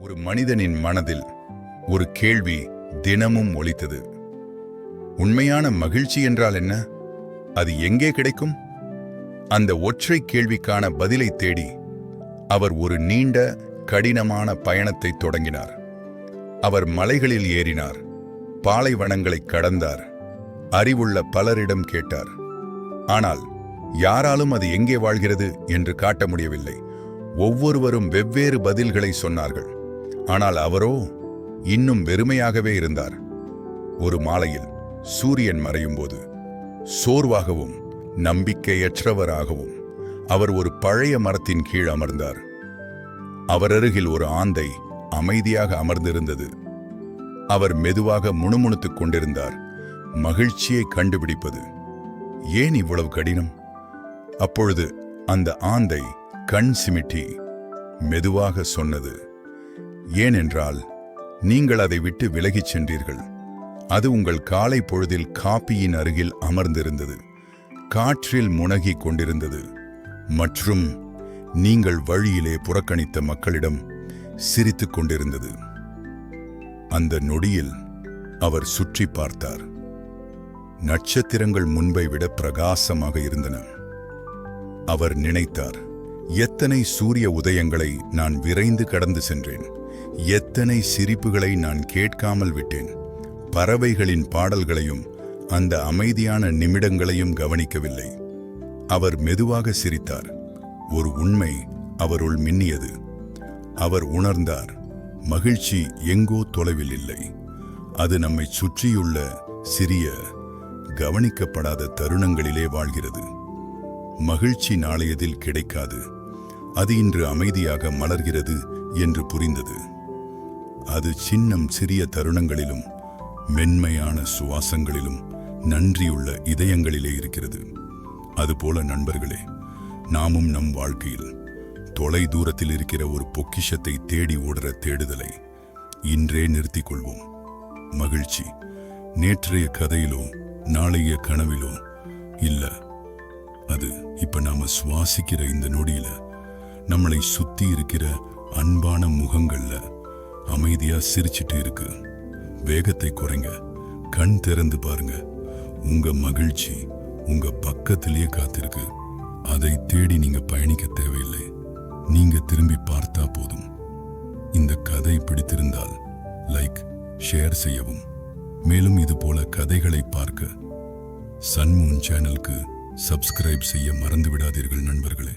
ஒரு மனிதனின் மனதில் ஒரு கேள்வி தினமும் ஒலித்தது. உண்மையான மகிழ்ச்சி என்றால் என்ன? அது எங்கே கிடைக்கும்? அந்த ஒற்றை கேள்விக்கான பதிலை தேடி அவர் ஒரு நீண்ட கடினமான பயணத்தை தொடங்கினார். அவர் மலைகளில் ஏறினார் பாலைவனங்களை கடந்தார் அறிவுள்ள பலரிடம் கேட்டார். ஆனால் யாராலும் அது எங்கே வாழ்கிறது என்று காட்ட முடியவில்லை. ஒவ்வொருவரும் வெவ்வேறு பதில்களை சொன்னார்கள். ஆனால் அவரோ இன்னும் வெறுமையாகவே இருந்தார். ஒரு மாலையில் சூரியன் மறையும் போது சோர்வாகவும் நம்பிக்கையற்றவராகவும் அவர் ஒரு பழைய மரத்தின் கீழ் அமர்ந்தார். அவர் அருகில் ஒரு ஆந்தை அமைதியாக அமர்ந்திருந்தது. அவர் மெதுவாக முணுமுணுத்துக் கொண்டிருந்தார். மகிழ்ச்சியை கண்டுபிடிப்பது ஏன் இவ்வளவு கடினம்? அப்பொழுது அந்த ஆந்தை கண் சிமிட்டி மெதுவாக சொன்னது ஏனென்றால் நீங்கள் அதை விட்டு விலகிச் சென்றீர்கள். அது உங்கள் காலை பொழுதில் காப்பியின் அருகில் அமர்ந்திருந்தது. காற்றில் முனகிக் கொண்டிருந்தது. மற்றும் நீங்கள் வழியிலே புறக்கணித்த மக்களிடம் சிரித்துக் கொண்டிருந்தது. அந்த நொடியில் அவர் சுற்றி பார்த்தார். நட்சத்திரங்கள் முன்பை விட பிரகாசமாக இருந்தன. அவர் நினைத்தார் எத்தனை சூரிய உதயங்களை நான் விரைந்து கடந்து சென்றேன். எத்தனை சிரிப்புகளை நான் கேட்காமல் விட்டேன். பறவைகளின் பாடல்களையும் அந்த அமைதியான நிமிடங்களையும் கவனிக்கவில்லை. அவர் மெதுவாக சிரித்தார். ஒரு உண்மை அவருள் மின்னியது. அவர் உணர்ந்தார் மகிழ்ச்சி எங்கோ தொலைவில் இல்லை. அது நம்மை சுற்றியுள்ள சிறிய கவனிக்கப்படாத தருணங்களிலே வாழ்கிறது. மகிழ்ச்சி நாளையதில் கிடைக்காது. அது இன்று அமைதியாக மலர்கிறது என்று புரிந்தது. அது சின்னம் சிறிய தருணங்களிலும் மென்மையான சுவாசங்களிலும் நன்றியுள்ள இதயங்களிலே இருக்கிறது. அதுபோல நண்பர்களே நாமும் நம் வாழ்க்கையில் தொலை தூரத்தில் இருக்கிற ஒரு பொக்கிஷத்தை தேடி ஓடுற தேடுதலை இன்றே நிறுத்திக் கொள்வோம் மகிழ்ச்சி. நேற்றைய கதையிலோ நாளைய கனவிலோ இல்ல அது இப்ப நாம சுவாசிக்கிற இந்த நொடியில நம்மளை சுத்தி இருக்கிற அன்பான முகங்கள்ல அமைதியா சிரிச்சிட்டு இருக்கு. வேகத்தை குறைங்க. கண் திறந்து பாருங்க. உங்க மகிழ்ச்சி உங்க பக்கத்திலேயே காத்திருக்கு. அதை தேடி நீங்க பயணிக்க தேவையில்லை. நீங்க திரும்பி பார்த்தா போதும். இந்த கதை பிடித்திருந்தால் லைக் ஷேர் செய்யவும். மேலும் இது போல கதைகளை பார்க்க சன்மூன் சேனலுக்கு சப்ஸ்கிரைப் செய்ய மறந்து விடாதீர்கள் நண்பர்களே.